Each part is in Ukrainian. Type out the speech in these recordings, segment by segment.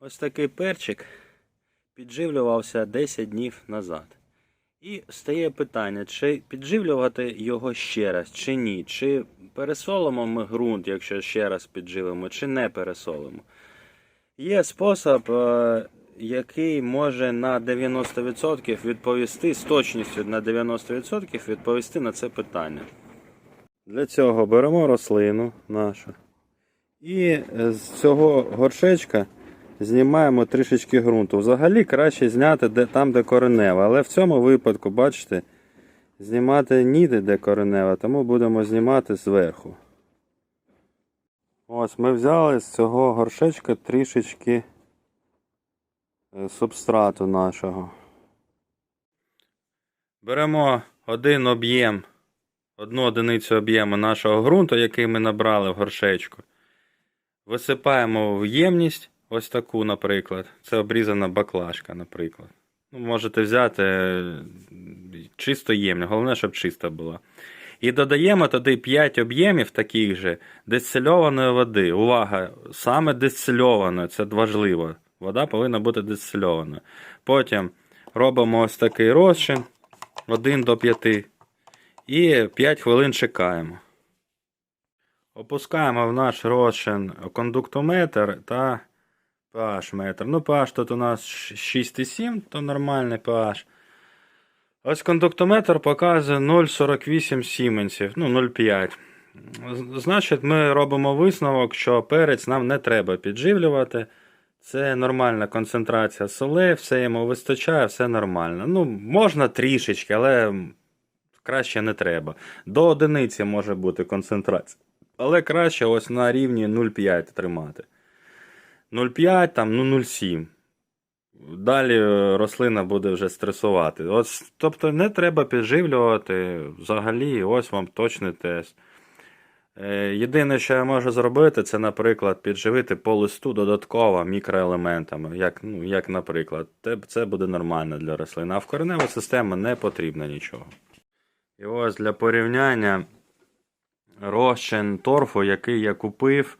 Ось такий перчик підживлювався 10 днів назад. І стає питання, чи підживлювати його ще раз, чи ні. Чи пересолимо ми ґрунт, якщо ще раз підживимо, чи не пересолимо. Є спосіб, е, який може на 90% відповісти, з точністю на 90% відповісти на це питання. Для цього беремо рослину нашу. І з цього горшечка знімаємо трішечки ґрунту. Взагалі краще зняти де, там, де коренева. Але в цьому випадку, бачите, знімати ніде де коренева, тому будемо знімати зверху. Ось ми взяли з цього горшечка трішечки е, субстрату нашого. Беремо один об'єм, одну одиницю об'єму нашого ґрунту, який ми набрали в горшечку. Висипаємо в ємність, ось таку, наприклад. Це обрізана баклажка, наприклад. Ну, можете взяти чисто ємність, головне, щоб чиста була. І додаємо туди 5 об'ємів таких же дистильованої води. Увага! Саме дистильована, це важливо. Вода повинна бути дистильована. Потім робимо ось такий розчин 1 до 5. І 5 хвилин чекаємо. Опускаємо в наш розчин кондуктометр та pH метр. Ну, pH тут у нас 6,7, то нормальний pH. Ось кондуктометр показує 0,48 сіменсів, ну 0,5. Значить, ми робимо висновок, що перець нам не треба підживлювати. Це нормальна концентрація солей, все йому вистачає, все нормально. Ну, можна трішечки, але краще не треба. До одиниці може бути концентрація. Але краще ось на рівні 0,5 тримати. 0,5, там, ну 0,7. Далі е, рослина буде вже стресувати. Ось, тобто не треба підживлювати взагалі, ось вам точний тест. Е, Єдине, що я можу зробити, це, наприклад, підживити по листу додатково мікроелементами, як, ну, як наприклад. Це буде нормально для рослин. А в кореневу систему не потрібно нічого. І ось для порівняння розчин торфу, який я купив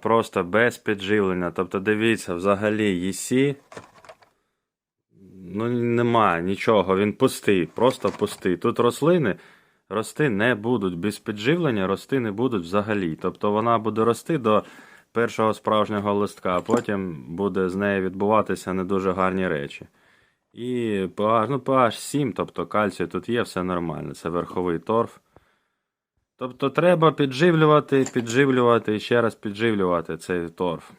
просто без підживлення. Тобто, дивіться, взагалі ЄСі. Ну, немає нічого, він пустий, просто пустий. Тут рослини рости не будуть. Без підживлення рости не будуть взагалі. Тобто вона буде рости до першого справжнього листка, а потім буде з нею відбуватися не дуже гарні речі. І pH, ну pH 7, тобто кальцію тут є, все нормально. Це верховий торф. Тобто треба підживлювати, підживлювати і ще раз підживлювати цей торф.